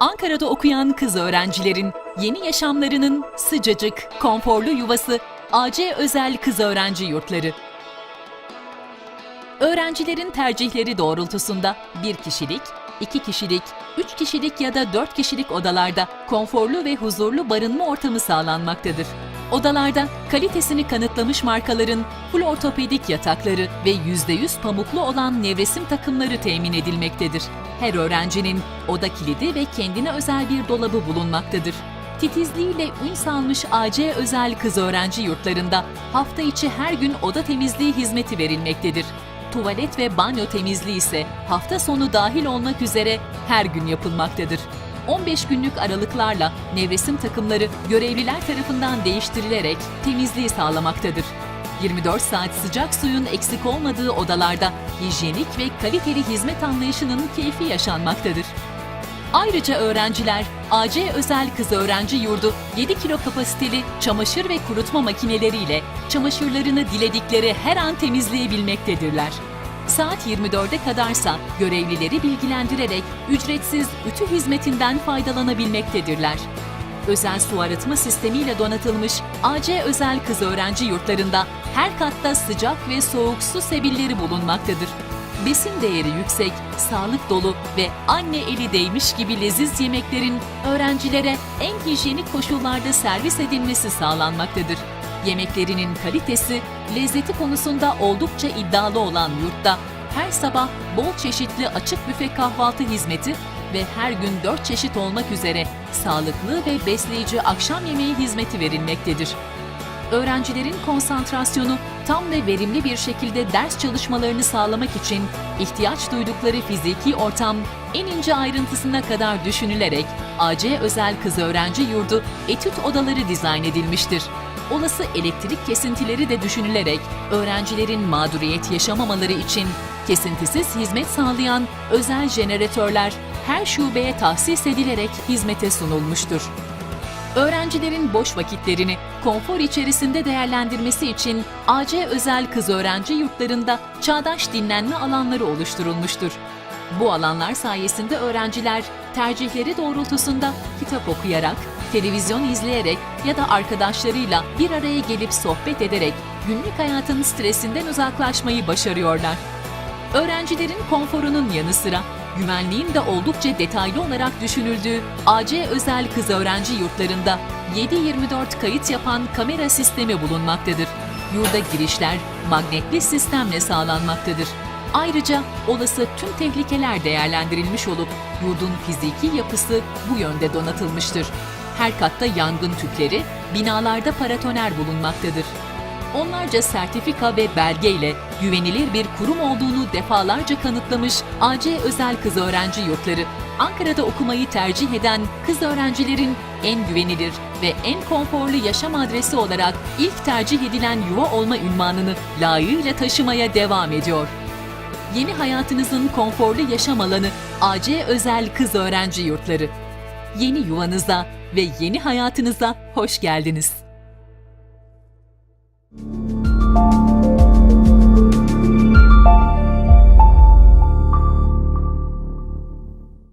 Ankara'da okuyan kız öğrencilerin yeni yaşamlarının sıcacık, konforlu yuvası AC Özel Kız Öğrenci Yurtları. Öğrencilerin tercihleri doğrultusunda bir kişilik, iki kişilik, üç kişilik ya da dört kişilik odalarda konforlu ve huzurlu barınma ortamı sağlanmaktadır. Odalarda kalitesini kanıtlamış markaların full ortopedik yatakları ve %100 pamuklu olan nevresim takımları temin edilmektedir. Her öğrencinin oda kilidi ve kendine özel bir dolabı bulunmaktadır. Titizliğiyle ün salmış AC özel kız öğrenci yurtlarında hafta içi her gün oda temizliği hizmeti verilmektedir. Tuvalet ve banyo temizliği ise hafta sonu dahil olmak üzere her gün yapılmaktadır. 15 günlük aralıklarla nevresim takımları görevliler tarafından değiştirilerek temizliği sağlamaktadır. 24 saat sıcak suyun eksik olmadığı odalarda hijyenik ve kaliteli hizmet anlayışının keyfi yaşanmaktadır. Ayrıca öğrenciler AC Özel Kız Öğrenci Yurdu 7 kilo kapasiteli çamaşır ve kurutma makineleriyle çamaşırlarını diledikleri her an temizleyebilmektedirler. Saat 24'e kadarsa görevlileri bilgilendirerek ücretsiz ütü hizmetinden faydalanabilmektedirler. Özel su arıtma sistemiyle donatılmış AC Özel Kız Öğrenci Yurtlarında her katta sıcak ve soğuk su sebilleri bulunmaktadır. Besin değeri yüksek, sağlık dolu ve anne eli değmiş gibi leziz yemeklerin öğrencilere en hijyenik koşullarda servis edilmesi sağlanmaktadır. Yemeklerinin kalitesi, lezzeti konusunda oldukça iddialı olan yurtta her sabah bol çeşitli açık büfe kahvaltı hizmeti ve her gün 4 çeşit olmak üzere sağlıklı ve besleyici akşam yemeği hizmeti verilmektedir öğrencilerin konsantrasyonu tam ve verimli bir şekilde ders çalışmalarını sağlamak için ihtiyaç duydukları fiziki ortam en ince ayrıntısına kadar düşünülerek AC Özel Kız Öğrenci Yurdu etüt odaları dizayn edilmiştir. Olası elektrik kesintileri de düşünülerek öğrencilerin mağduriyet yaşamamaları için kesintisiz hizmet sağlayan özel jeneratörler her şubeye tahsis edilerek hizmete sunulmuştur. Öğrencilerin boş vakitlerini konfor içerisinde değerlendirmesi için AC Özel Kız Öğrenci Yurtlarında çağdaş dinlenme alanları oluşturulmuştur. Bu alanlar sayesinde öğrenciler tercihleri doğrultusunda kitap okuyarak, televizyon izleyerek ya da arkadaşlarıyla bir araya gelip sohbet ederek günlük hayatın stresinden uzaklaşmayı başarıyorlar. Öğrencilerin konforunun yanı sıra güvenliğin de oldukça detaylı olarak düşünüldüğü AC Özel Kız Öğrenci Yurtlarında 7-24 kayıt yapan kamera sistemi bulunmaktadır. Yurda girişler magnetli sistemle sağlanmaktadır. Ayrıca olası tüm tehlikeler değerlendirilmiş olup yurdun fiziki yapısı bu yönde donatılmıştır. Her katta yangın tüpleri, binalarda paratoner bulunmaktadır onlarca sertifika ve belgeyle güvenilir bir kurum olduğunu defalarca kanıtlamış AC Özel Kız Öğrenci Yurtları, Ankara'da okumayı tercih eden kız öğrencilerin en güvenilir ve en konforlu yaşam adresi olarak ilk tercih edilen yuva olma ünvanını layığıyla taşımaya devam ediyor. Yeni hayatınızın konforlu yaşam alanı AC Özel Kız Öğrenci Yurtları. Yeni yuvanıza ve yeni hayatınıza hoş geldiniz.